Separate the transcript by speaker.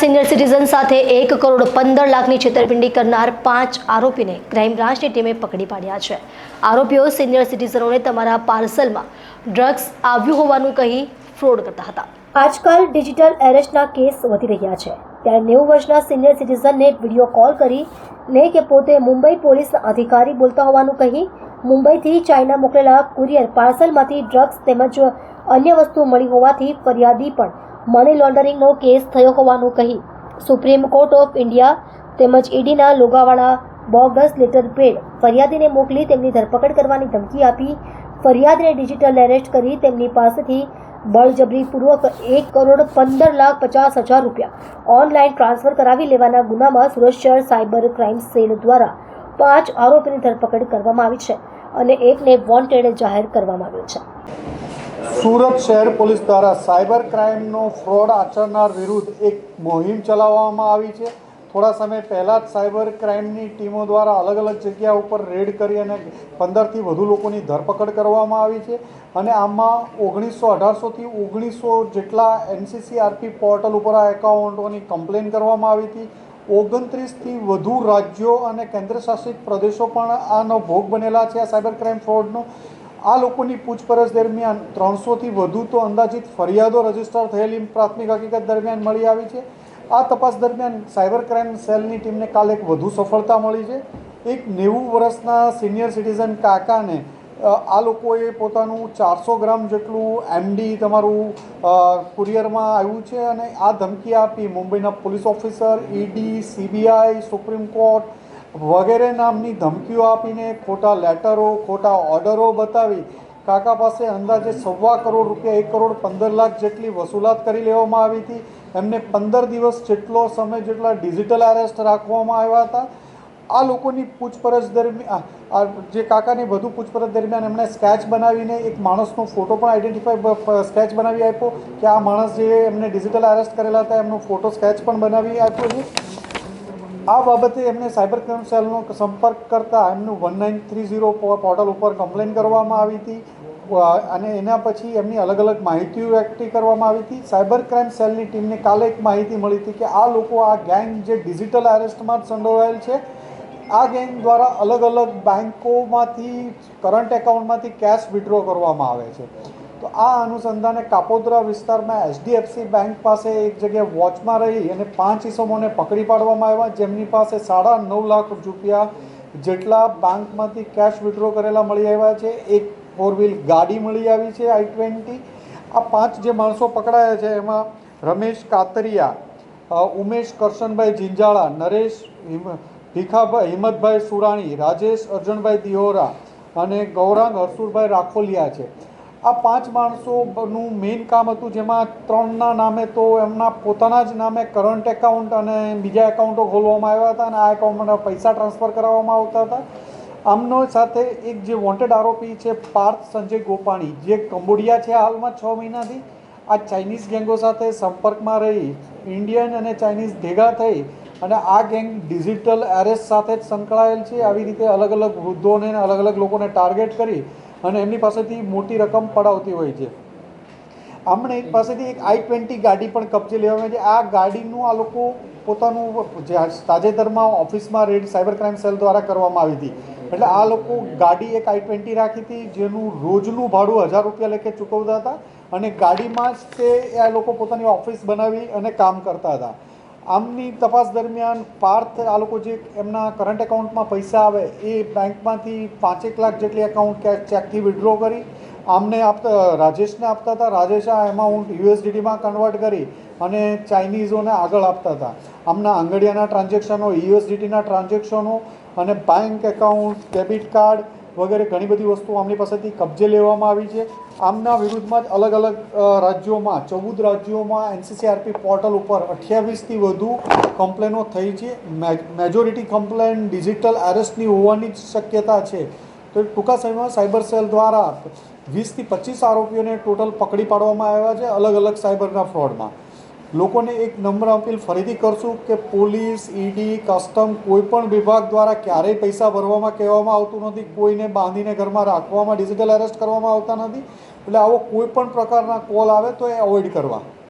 Speaker 1: Senior citizen સાથે એક કરોડ પંદર લાખની છેતરપિંડી કરનાર પાંચ આરોપીને ક્રાઇમ બ્રાન્ચની ટીમે પકડી પાડ્યા છે. આરોપીઓ સિનિયર સિટીઝનોને તમારા પાર્સલમાં ડ્રગ્સ આવ્યું હોવાનું કહી ફ્રોડ કરતા હતા. આજકાલ ડિજિટલ એરેસ્ટના કેસ વધી રહ્યા છે. ત્યારે નેવું વર્ષના સિનિયર સિટીઝનને વીડિયો કોલ કરી લે કે પોતે મુંબઈ પોલીસના અધિકારી બોલતા હોવાનું કહી મુંબઈથી ચાઇના મોકલેલા કુરિયર પાર્સલમાંથી ડ્રગ્સ તેમજ અન્ય વસ્તુ મળી હોવાથી ફરિયાદી પણ મની લોન્ડરિંગનો કેસ થયો હોવાનું કહી સુપ્રીમ કોર્ટ ઓફ ઇન્ડિયા તેમજ ઈડીના લોગાવાળા બોગસ લેટર પેડ ફરિયાદીને મોકલી તેમની ધરપકડ કરવાની ધમકી આપી. ફરિયાદને ડિજિટલ એરેસ્ટ કરી તેમની પાસેથી બળજબરીપૂર્વક એક કરોડ પંદર લાખ પચાસ હજાર રૂપિયા ઓનલાઈન ટ્રાન્સફર કરાવી લેવાના ગુનામાં સુરત શહેર સાયબર ક્રાઇમ સેલ દ્વારા પાંચ આરોપીની ધરપકડ કરવામાં આવી છે અને એકને વોન્ટેડ જાહેર કરવામાં આવ્યો છે.
Speaker 2: સુરત શહેર પોલીસ દ્વારા સાયબર ક્રાઇમનો ફ્રોડ આચરનાર વિરુદ્ધ એક મુહિમ ચલાવવામાં આવી છે. થોડા સમય પહેલાં જ સાયબર ક્રાઇમની ટીમો દ્વારા અલગ અલગ જગ્યા ઉપર રેડ કરી અને પંદરથી વધુ લોકોની ધરપકડ કરવામાં આવી છે અને આમાં ઓગણીસો અઢારસોથી ઓગણીસો જેટલા એનસીસીઆરપી પોર્ટલ ઉપર આ એકાઉન્ટોની કમ્પ્લેન કરવામાં આવી હતી. ઓગણત્રીસથી વધુ રાજ્યો અને કેન્દ્રશાસિત પ્રદેશો પણ આનો ભોગ બનેલા છે આ સાયબર ક્રાઇમ ફ્રોડનો. આ લોકોની પૂછપરછ દરમિયાન ત્રણસોથી વધુ તો અંદાજિત ફરિયાદો રજિસ્ટર થયેલી પ્રાથમિક હકીકત દરમિયાન મળી આવી છે. આ તપાસ દરમિયાન સાયબર ક્રાઇમ સેલની ટીમને કાલે એક વધુ સફળતા મળી છે. એક નેવું વર્ષના સિનિયર સિટીઝન કાકાને આ લોકોએ પોતાનું ચારસો ગ્રામ જેટલું એમડી તમારું કુરિયરમાં આવ્યું છે અને આ ધમકી આપી મુંબઈના police officer, ED, CBI, supreme court વગેરે નામની ધમકીઓ આપીને ખોટા લેટરો, ખોટા ઓર્ડરો બતાવી કાકા પાસે અંદાજે સવા કરોડ રૂપિયા, એક કરોડ પંદર લાખ જેટલી વસૂલાત કરી લેવામાં આવી હતી. એમને પંદર દિવસ જેટલો સમય જેટલા ડિજિટલ અરેસ્ટ રાખવામાં આવ્યા હતા. આ લોકોની પૂછપરછ દરમિયાન જે કાકાની વધુ પૂછપરછ દરમિયાન એમણે સ્કેચ બનાવીને એક માણસનો ફોટો પણ આઈડેન્ટિફાઈ સ્કેચ બનાવી આપ્યો કે આ માણસ જે એમને ડિજિટલ અરેસ્ટ કરેલા હતા, એમનો ફોટો સ્કેચ પણ બનાવી આપ્યો છે. આ બાબતે એમને સાયબર ક્રાઇમ સેલનો સંપર્ક કરતા એમનું one nine three zero portal ઉપર કમ્પ્લેન કરવામાં આવી હતી. અને એના પછી એમની અલગ અલગ માહિતીઓ એકઠી કરવામાં આવી હતી. સાયબર ક્રાઇમ સેલની ટીમને કાલે એક માહિતી મળી હતી કે આ લોકો, આ ગેંગ જે ડિજિટલ અરેસ્ટમાં જ સંડોવાયેલ છે, આ ગેંગ દ્વારા અલગ અલગ બેન્કોમાંથી કરંટ એકાઉન્ટમાંથી કેશ વિડ્રો કરવામાં આવે છે. તો આ અનુસંધાને કાપોદ્રા વિસ્તારમાં એચડીએફસી બેંક પાસે એક જગ્યાએ વોચમાં રહી અને પાંચ ઇસમોને પકડી પાડવામાં આવ્યા. જેમની પાસે સાડા નવ લાખ રૂપિયા જેટલા બેંકમાંથી કેશ વિડ્રો કરેલા મળી આવ્યા છે. એક ફોર વ્હીલ ગાડી મળી આવી છે આઈ ટ્વેન્ટી આ પાંચ જે માણસો પકડાયા છે, એમાં રમેશ કાતરિયા ઉમેશ કરશનભાઈ જિંજાળા, નરેશ ભીખાભાઈ, હિંમતભાઈ સુરાણી, રાજેશ અર્જણભાઈ દિહોરા અને ગૌરાંગ હરસુરભાઈ રાખોલિયા છે. આ પાંચ માણસોનું મેઇન કામ હતું જેમાં ત્રણના નામે તો એમના પોતાના જ નામે કરંટ એકાઉન્ટ અને બીજા એકાઉન્ટો ખોલવામાં આવ્યા હતા અને આ એકાઉન્ટમાં પૈસા ટ્રાન્સફર કરાવવામાં આવતા હતા. આમનો સાથે એક જે વોન્ટેડ આરોપી છે, પાર્થ સંજય ગોપાણી, જે કંબોડિયા છે હાલમાં છ મહિનાથી. આ ચાઇનીઝ ગેંગો સાથે સંપર્કમાં રહી ઇન્ડિયન અને ચાઇનીઝ ભેગા થઈ અને આ ગેંગ ડિજિટલ એરેસ્ટ સાથે જ સંકળાયેલ છે. આવી રીતે અલગ અલગ વૃદ્ધોને અલગ અલગ લોકોને ટાર્ગેટ કરી અને એમની પાસેથી મોટી રકમ પડાવતી હોય છે. આમણે એક પાસેથી એક આઈ ટ્વેન્ટી ગાડી પણ કબજે લેવામાં આવી છે. આ ગાડીનું આ લોકો પોતાનું જે તાજેતરમાં ઓફિસમાં રેડ સાયબર ક્રાઇમ સેલ દ્વારા કરવામાં આવી હતી. એટલે આ લોકો ગાડી એક આઈ ટ્વેન્ટી રાખી હતી, જેનું રોજનું ભાડું હજાર રૂપિયા લેખે ચૂકવતા હતા અને ગાડીમાં જ તે આ લોકો પોતાની ઓફિસ બનાવી અને કામ કરતા હતા. આમની તપાસ દરમિયાન પાર્થ આ લોકો જે એમના કરંટ એકાઉન્ટમાં પૈસા આવે, એ બેંકમાંથી પાંચેક લાખ જેટલી એકાઉન્ટ ચેકથી વિડ્રો કરી, આમને આપતા, રાજેશને આપતા હતા, રાજેશ આ એમાઉન્ટ યુએસડીડીમાં કન્વર્ટ કરી અને ચાઇનીઝોને આગળ આપતા હતા. આમના આંગડિયાના ટ્રાન્ઝેક્શનો યુએસડીટીના ટ્રાન્ઝેક્શનો અને બેંક એકાઉન્ટ ડેબિટ કાર્ડ વગેરે ઘણી બધી વસ્તુઓ આમની પાસેથી કબજે લેવામાં આવી છે. આમના વિરુદ્ધમાં જ અલગ અલગ રાજ્યોમાં, ચૌદ રાજ્યોમાં એનસીસીઆરપી પોર્ટલ ઉપર અઠ્યાવીસથી વધુ કમ્પ્લેનો થઈ છે. મેજોરિટી કમ્પ્લેન, ડિજિટલ એરેસ્ટની હોવાની શક્યતા છે. તો ટૂંકા સમયમાં સાયબર સેલ દ્વારા વીસથી પચીસ આરોપીઓને ટોટલ પકડી પાડવામાં આવ્યા છે અલગ અલગ સાયબરના ફ્રોડમાં. લોકોને એક નમ્ર અપીલ ફરીથી કરશું કે પોલીસ, ઈડી, કસ્ટમ કોઈ પણ વિભાગ દ્વારા ક્યારેય પૈસા ભરવામાં કહેવામાં આવતું નથી, કોઈને બાંધીને ઘરમાં રાખવામાં, ડિજિટલ એરેસ્ટ કરવામાં આવતા નથી. એટલે આવો કોઈ પણ પ્રકારના કોલ આવે તો એ અવોઇડ કરવા.